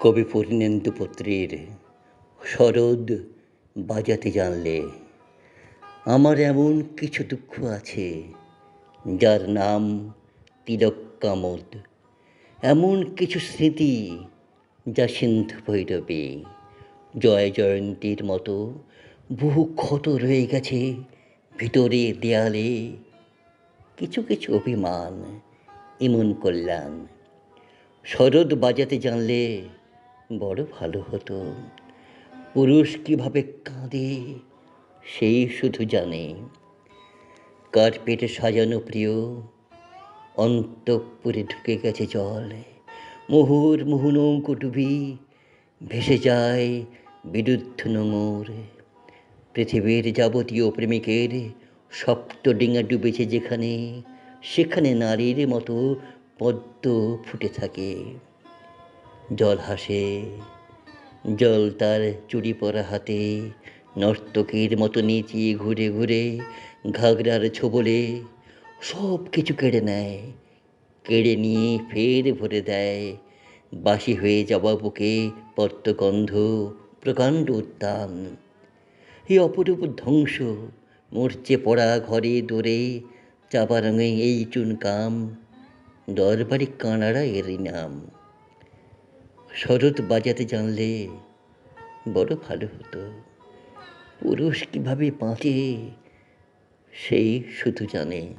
কবি পূর্ণেন্দু পুত্রের শরৎ বাজাতে জানলে আমার এমন কিছু দুঃখ আছে, যার নাম তিলক কামদ এমন কিছু স্মৃতি যা সিন্ধু ভৈরবে জয় জয়ন্তীর মতো বহু ক্ষত রয়ে গেছে ভিতরে দেয়ালে। কিছু কিছু অভিমান এমন কল্যাণ। শরদ বাজাতে জানলে বড় ভালো হতো। পুরুষ কীভাবে কাঁদে, সেই শুধু জানে। কার্পেটে সাজানো প্রিয়, অন্তঃপুরে ঢুকে গেছে জল। মুহুর মুহু নৌকো ডুবি ভেসে যায় বিরুদ্ধ নোঙর পৃথিবীর যাবতীয় প্রেমিকের সপ্ত ডিঙা ডুবেছে যেখানে, সেখানে নারীর মতো পদ্ম ফুটে থাকে। জল হাসে জল তার চুড়ি পরা হাতে, নর্তকীর মতো নিচিয়ে ঘুরে ঘুরে ঘাগরার ছোবলে সব কিছু কেড়ে নেয়, কেড়ে নিয়ে ফের ভরে দেয়। বাসি হয়ে যাওয়া বুকে পদ্মগন্ধ প্রকাণ্ড উদ্যান এই অপরূপ ধ্বংস, মরচে পড়া ঘরে দোরে চাপা রঙে এই চুনকাম, দরবারি কানাড়া এরই নাম। শরৎ বাজাতে জানলে বড় ভালো হতো। পুরুষ কীভাবে বাঁচে সেই শুধু জানে।